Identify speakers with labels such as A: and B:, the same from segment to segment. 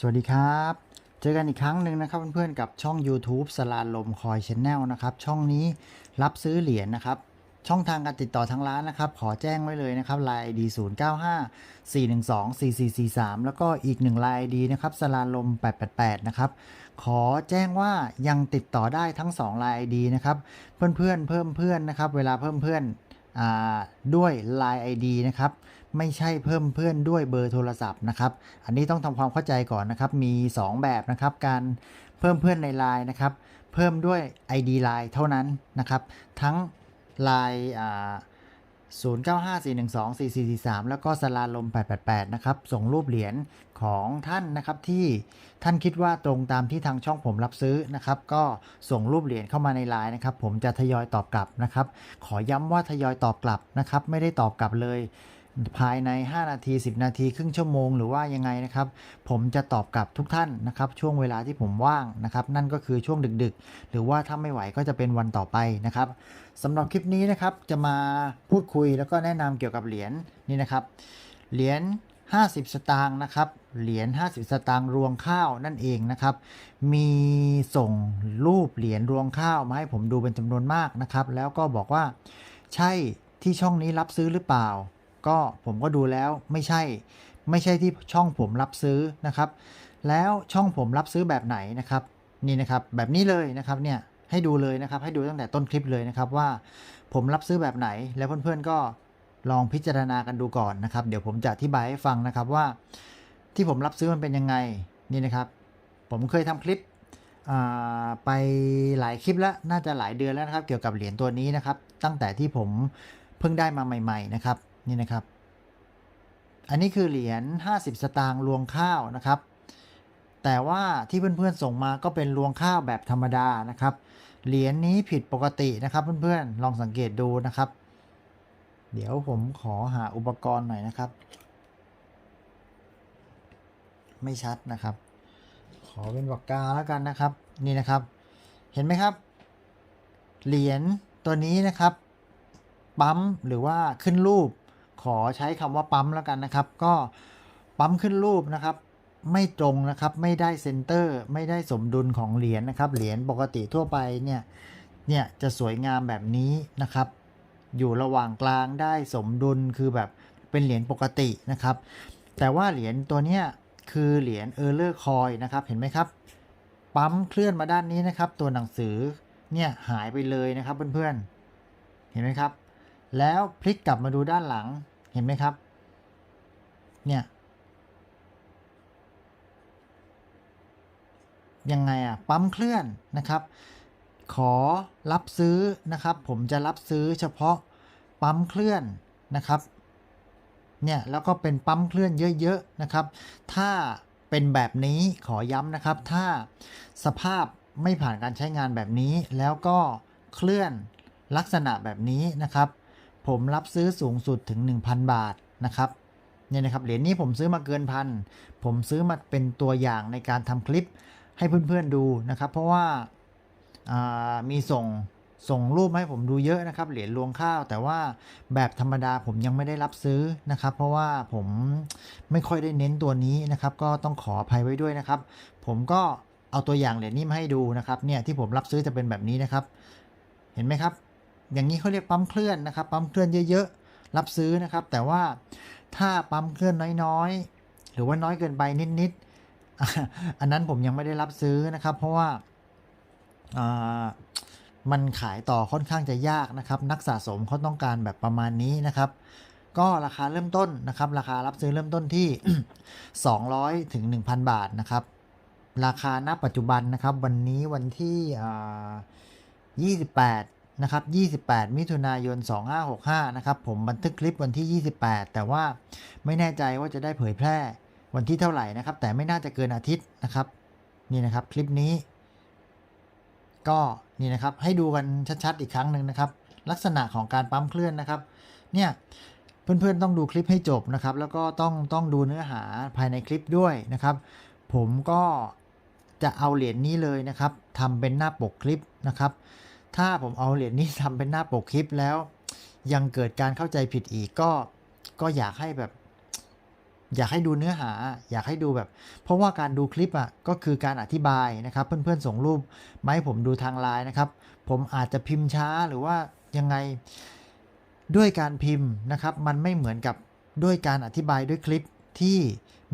A: สวัสดีครับ เจอกันอีกครั้งหนึ่งนะครับเพื่อนๆกับช่อง YouTube สลาลมคอยชแนลนะครับ ช่องนี้รับซื้อเหรียญนะครับ ช่องทางการติดต่อทางร้านนะครับ ขอแจ้งไว้เลยนะครับลาย ID 0 9 5 4 1 2 4 4 4 3 แล้วก็อีกหนึ่งลาย ID นะครับสลาลม 888 นะครับ ขอแจ้งว่ายังติดต่อได้ทั้ง2ลาย ID นะครับเพื่อนๆเพิ่มเพื่อนนะครับเวลาเพิ่มเพื่อนด้วย Line ID นะครับ ไม่ใช่เพิ่มเพื่อนด้วยเบอร์โทรศัพท์นะครับ อันนี้ต้องทำความเข้าใจก่อนนะครับ มี 2 แบบนะครับ การเพิ่มเพื่อนใน Line นะครับ เพิ่มด้วย ID Line เท่านั้นนะครับ ทั้ง Line อ่า0954124443 แล้วก็สลาลม 888 นะครับ ส่งรูปเหรียญของท่านนะครับที่ท่านคิดว่าตรงตามที่ทางช่องผมรับซื้อนะครับ ก็ส่งรูปเหรียญเข้ามาในไลน์นะครับ ผมจะทยอยตอบกลับนะครับ ขอย้ำว่าทยอยตอบกลับนะครับ ไม่ได้ตอบกลับเลย ภายใน 5 นาที 10 นาทีครึ่งชั่วโมงหรือว่ายังไงนะครับ ผมจะตอบกลับทุกท่านนะครับ ช่วงเวลาที่ผมว่างนะครับ นั่นก็คือช่วงดึกๆ หรือว่าถ้าไม่ไหวก็จะเป็นวันต่อไปนะครับสำหรับคลิปนี้นะครับจะมาพูดคุยแล้วก็แนะนำเกี่ยวกับเหรียญนี่นะครับ เหรียญ50 สตางค์นะครับ เหรียญ 50 สตางค์รวงข้าวนั่นเองนะครับ มีส่งรูปเหรียญรวงข้าวมาให้ผมดูเป็นจำนวนมากนะครับ แล้วก็บอกว่าใช่ที่ช่องนี้รับซื้อหรือเปล่า ก็ผมก็ดูแล้วไม่ใช่ ไม่ใช่ที่ช่องผมรับซื้อนะครับ แล้วช่องผมรับซื้อแบบไหนนะครับ นี่นะครับแบบนี้เลยนะครับเนี่ยให้ดูเลยนะครับ ให้ดูตั้งแต่ต้นคลิปเลยนะครับว่าผมรับซื้อแบบไหน แล้วเพื่อนๆก็ลองพิจารณากันดูก่อนนะครับ เดี๋ยวผมจะอธิบายให้ฟังนะครับว่า ที่ผมรับซื้อมันเป็นยังไงนี่นะครับ ผมเคยทำคลิปไปหลายคลิปแล้วน่าจะหลายเดือนแล้วนะครับ เกี่ยวกับเหรียญตัวนี้นะครับ ตั้งแต่ที่ผมเพิ่งได้มาใหม่ ๆ นะครับ นี่นะครับ อันนี้คือเหรียญ50 สตางค์รวงข้าวนะครับ แต่ว่าที่เพื่อนๆส่งมาก็เป็นรวงข้าวแบบธรรมดานะครับ เหรียญนี้ผิดปกตินะครับเพื่อนๆลองสังเกตดูนะครับ เดี๋ยวผมขอหาอุปกรณ์หน่อยนะครับ ไม่ชัดนะครับ ขอเป็นปากกาแล้วกันนะครับนี่นะครับ เห็นไหมครับ เหรียญตัวนี้นะครับปั๊มหรือว่าขึ้นรูป อใช้คำว่าปั๊มแล้วกันนะครับ ก็ปั๊มขึ้นรูปนะครับ ไม่ตรงนะครับ ไม่ได้เซนเตอร์ ไม่ได้สมดุลของเหรียญนะครับ เหรียญปกติทั่วไปเนี่ย เนี่ยจะสวยงามแบบนี้นะครับ อยู่ระหว่างกลางได้สมดุลคือแบบเป็นเหรียญปกตินะครับ แต่ว่าเหรียญตัวเนี้ยคือเหรียญเออร์เลอร์คอยนะครับ เห็นไหมครับ ปั๊มเคลื่อนมาด้านนี้นะครับ ตัวหนังสือเนี่ยหายไปเลยนะครับเพื่อนๆ เห็นไหมครับ แล้วพลิกกลับมาดูด้านหลัง เห็นไหมครับ เนี่ย ยังไงอะปั๊มเคลื่อนนะครับ ขอรับซื้อนะครับ ผมจะรับซื้อเฉพาะปั๊มเคลื่อนนะครับ เนี่ยแล้วก็เป็นปั๊มเคลื่อนเยอะๆนะครับ ถ้าเป็นแบบนี้ขอย้ำนะครับ ถ้าสภาพไม่ผ่านการใช้งานแบบนี้ แล้วก็เคลื่อนลักษณะแบบนี้นะครับ ผมรับซื้อสูงสุดถึง 1,000 บาทนะครับเนี่ยนะครับเหรียญนี้ผมซื้อมาเกินพันผมซื้อมาเป็นตัวอย่างในการทำคลิปให้เพื่อนๆดูนะครับ เพราะว่าามีส่งส่งรูปให้ผมดูเยอะนะครับเหรียญรวงข้าว แต่ว่าแบบธรรมดาผมยังไม่ได้รับซื้อนะครับ เพราะว่าผมไม่ค่อยได้เน้นตัวนี้นะครับ ก็ต้องขออภัยไว้ด้วยนะครับ ผมก็เอาตัวอย่างเหรียญนี้มาให้ดูนะครับเนี่ยที่ผมรับซื้อจะเป็นแบบนี้นะครับ เห็นไหมครับ อย่างนี้เขาเรียกปั๊มเคลื่อนนะครับ ปั๊มเคลื่อนเยอะๆ รับซื้อนะครับ แต่ว่าถ้าปั๊มเคลื่อนน้อยๆ หรือว่าน้อยเกินไปนิดๆ อันนั้นผมยังไม่ได้รับซื้อนะครับ เพราะว่ามันขายต่อค่อนข้างจะยากนะครับ นักสะสมเขาต้องการแบบประมาณนี้นะครับ ก็ราคาเริ่มต้นนะครับ ราคารับซื้อเริ่มต้นที่ 200ถึง1,000 บาทนะครับ ราคาณปัจจุบันนะครับ วันนี้วันที่อ่า28 นะครับ 28 มิถุนายน 2565 นะครับ ผมบันทึกคลิปวันที่ 28 แต่ว่าไม่แน่ใจว่าจะได้เผยแพร่วันที่เท่าไหร่นะครับ แต่ไม่น่าจะเกินอาทิตย์นะครับ นี่นะครับคลิปนี้ ก็นี่นะครับให้ดูกันชัดๆอีกครั้งหนึ่งนะครับ ลักษณะของการปั๊มเคลื่อนนะครับ เนี่ยเพื่อนๆต้องดูคลิปให้จบนะครับ แล้วก็ต้องต้องดูเนื้อหาภายในคลิปด้วยนะครับ ผมก็จะเอาเหรียญนี้เลยนะครับทำเป็นหน้าปกคลิปนะครับ ถ้าผมเอาเหรียญนี้ทำเป็นหน้าปกคลิปแล้ว ยังเกิดการเข้าใจผิดอีกก็ก็อยากให้แบบ อยากให้ดูเนื้อหา อยากให้ดูแบบ เพราะว่าการดูคลิปอะก็คือการอธิบายนะครับ เพื่อนๆส่งรูปมาให้ผมดูทางไลน์นะครับ ผมอาจจะพิมพ์ช้าหรือว่ายังไงด้วยการพิมพ์นะครับ มันไม่เหมือนกับด้วยการอธิบายด้วยคลิปที่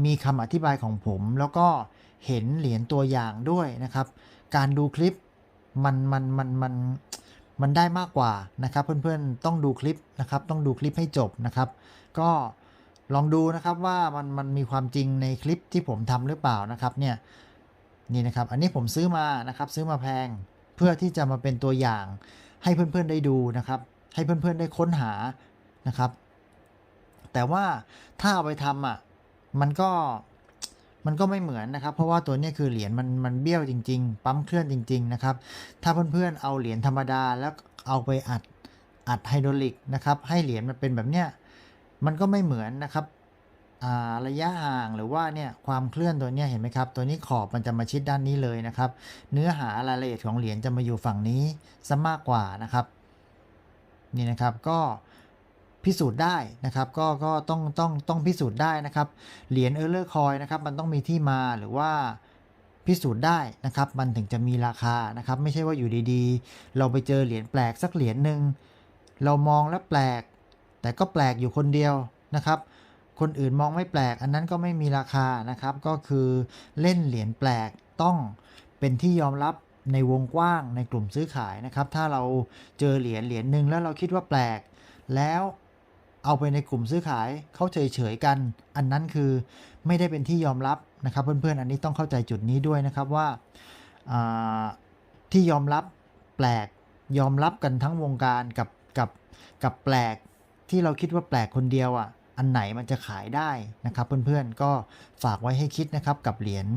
A: มีคำอธิบายของผม แล้วก็เห็นเหรียญตัวอย่างด้วยนะครับ การดูคลิป มันมันมันมันมันได้มากกว่านะครับ เพื่อนๆต้องดูคลิปนะครับ ต้องดูคลิปให้จบนะครับ ก็ลองดูนะครับว่ามันมันมีความจริงในคลิปที่ผมทำหรือเปล่านะครับเนี่ยนี่นะครับ อันนี้ผมซื้อมานะครับ ซื้อมาแพงเพื่อที่จะมาเป็นตัวอย่าง ให้เพื่อนๆได้ดูนะครับ ให้เพื่อนๆได้ค้นหานะครับ แต่ว่าถ้าเอาไปทำอะมันก็ มันก็ไม่เหมือนนะครับ เพราะว่าตัวนี้คือเหรียญมันมันเบี้ยวจริง ๆ ปั๊มเคลื่อนจริง ๆ นะครับ ถ้าเพื่อนๆเอาเหรียญธรรมดาแล้วเอาไปอัดอัดไฮดรอลิกนะครับ ให้เหรียญมันเป็นแบบเนี้ย มันก็ไม่เหมือนนะครับระยะห่างหรือว่าเนี่ยความเคลื่อนตัวเนี้ยเห็นไหมครับ ตัวนี้ขอบมันจะมาชิดด้านนี้เลยนะครับ เนื้อหารายละเอียดของเหรียญจะมาอยู่ฝั่งนี้ซะมากกว่านะครับ นี่นะครับก็ พิสูจน์ได้นะครับก็ก็ต้องต้องต้องพิสูจน์ได้นะครับเหรียญเออร์เลอร์คอยนะครับมันต้องมีที่มาหรือว่าพิสูจน์ได้นะครับ มันถึงจะมีราคานะครับ ไม่ใช่ว่าอยู่ดีๆ เราไปเจอเหรียญแปลกสักเหรียญหนึ่งเรามองแล้วแปลก แต่ก็แปลกอยู่คนเดียวนะครับ คนอื่นมองไม่แปลก อันนั้นก็ไม่มีราคานะครับ ก็คือเล่นเหรียญแปลกต้องเป็นที่ยอมรับในวงกว้างในกลุ่มซื้อขายนะครับ ถ้าเราเจอเหรียญเหรียญหนึ่งแล้วเราคิดว่าแปลก แล้ว เอาไปในกลุ่มซื้อขายเขาเฉยๆกัน อันนั้นคือไม่ได้เป็นที่ยอมรับนะครับเพื่อนๆ อันนี้ต้องเข้าใจจุดนี้ด้วยนะครับว่าที่ยอมรับแปลกยอมรับกันทั้งวงการกับกับกับแปลกที่เราคิดว่าแปลกคนเดียวอะอันไหนมันจะขายได้นะครับ เพื่อนๆก็ฝากไว้ให้คิดนะครับกับเหรียญ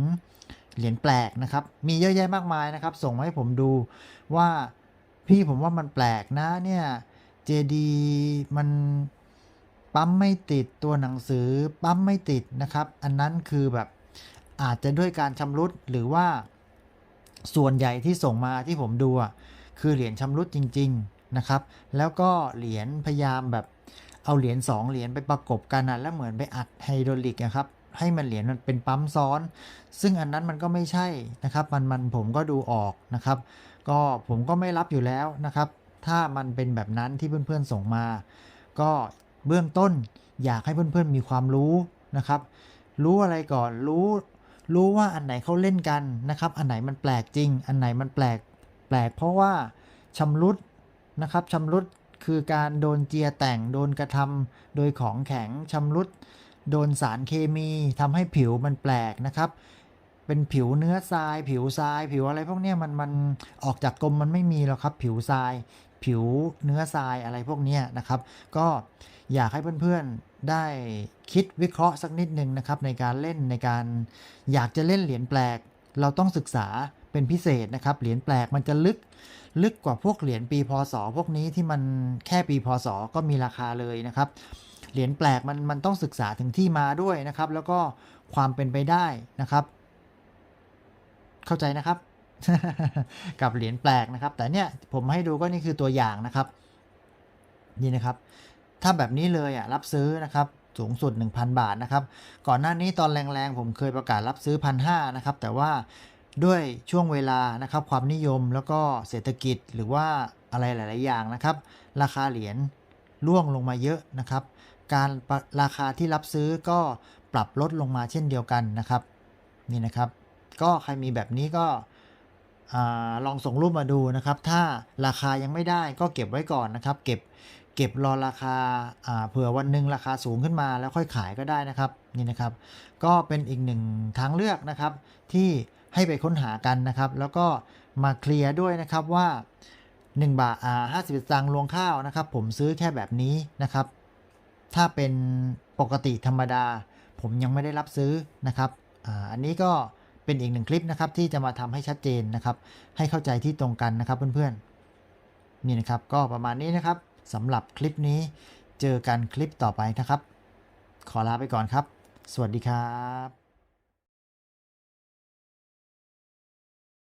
A: เหรียญแปลกนะครับ มีเยอะแยะมากมายนะครับ ส่งมาให้ผมดูว่าพี่ผมว่ามันแปลกนะเนี่ย JD มัน ปั๊มไม่ติดตัวหนังสือปั๊มไม่ติดนะครับ อันนั้นคือแบบอาจจะด้วยการชำรุดหรือว่าส่วนใหญ่ที่ส่งมาที่ผมดูคือเหรียญชำรุดจริง ๆนะครับ แล้วก็เหรียญพยายามแบบเอาเหรียญ2เหรียญไปประกบกันนะแล้วเหมือนไปอัดไฮดรอลิกนะครับให้มันเหรียญมันเป็นปั๊มซ้อน ซึ่งอันนั้นมันก็ไม่ใช่นะครับมันมันผมก็ดูออกนะครับ ก็ผมก็ไม่รับอยู่แล้วนะครับ ถ้ามันเป็นแบบนั้นที่เพื่อนๆส่งมา ก็ เบื้องต้นอยากให้เพื่อนๆมีความรู้นะครับ รู้อะไรก่อนรู้รู้ว่าอันไหนเขาเล่นกันนะครับ อันไหนมันแปลกจริง อันไหนมันแปลกแปลกเพราะว่าชำรุดนะครับชำรุดคือการโดนเจียแต่งโดนกระทำโดยของแข็งชำรุด โดนสารเคมีทำให้ผิวมันแปลกนะครับ เป็นผิวเนื้อทราย ผิวทราย ผิวอะไรพวกนี้มันมันออกจากกรมมันไม่มีหรอกครับ ผิวทราย ผิวเนื้อทรายอะไรพวกนี้นะครับ ก็อยากให้เพื่อนๆได้คิดวิเคราะห์สักนิดนึงนะครับ ในการเล่นในการอยากจะเล่นเหรียญแปลก เราต้องศึกษาเป็นพิเศษนะครับ เหรียญแปลกมันจะลึกลึกกว่าพวกเหรียญปีพศพวกนี้ที่มันแค่ปีพศก็มีราคาเลยนะครับ เหรียญแปลกมันมันต้องศึกษาถึงที่มาด้วยนะครับ แล้วก็ความเป็นไปได้นะครับ เข้าใจนะครับ กับเหรียญแปลกนะครับ แต่เนี่ยผมให้ดูก็นี่คือตัวอย่างนะครับ นี่นะครับ ถ้าแบบนี้เลยอะรับซื้อนะครับสูงสุด 1,000 บาทนะครับ ก่อนหน้านี้ตอนแรงๆ ผมเคยประกาศรับซื้อพันหนะครับ แต่ว่าด้วยช่วงเวลานะครับ ความนิยมแล้วก็เศรษฐกิจหรือว่าอะไรหลาย ๆ อย่างนะครับ ราคาเหรียญร่วงลงมาเยอะนะครับ การราคาที่รับซื้อก็ปรับลดลงมาเช่นเดียวกันนะครับ นี่นะครับ ก็ใครมีแบบนี้ก็ อลองส่งรูปมาดูนะครับ ถ้าราคายังไม่ได้ก็เก็บไว้ก่อนนะครับ เก็บเก็บรอราคาเผื่อวันหนึ่งราคาสูงขึ้นมาแล้วค่อยขายก็ได้นะครับนี่นะครับ ก็เป็นอีกหนึ่งทางเลือกนะครับ ที่ให้ไปค้นหากันนะครับ แล้วก็มาเคลียร์ด้วยนะครับว่า 1 บาทอ่าห้าสิบตังค์รวงข้าวนะครับ ผมซื้อแค่แบบนี้นะครับ ถ้าเป็นปกติธรรมดา ผมยังไม่ได้รับซื้อนะครับออันนี้ก็ เป็นอีกหนึ่งคลิปนะครับที่จะมาทำให้ชัดเจนนะครับ ให้เข้าใจที่ตรงกันนะครับเพื่อนๆนี่นะครับก็ประมาณนี้นะครับสำหรับคลิปนี้เจอกันคลิปต่อไปนะครับ ขอลาไปก่อนครับ สวัสดีครับ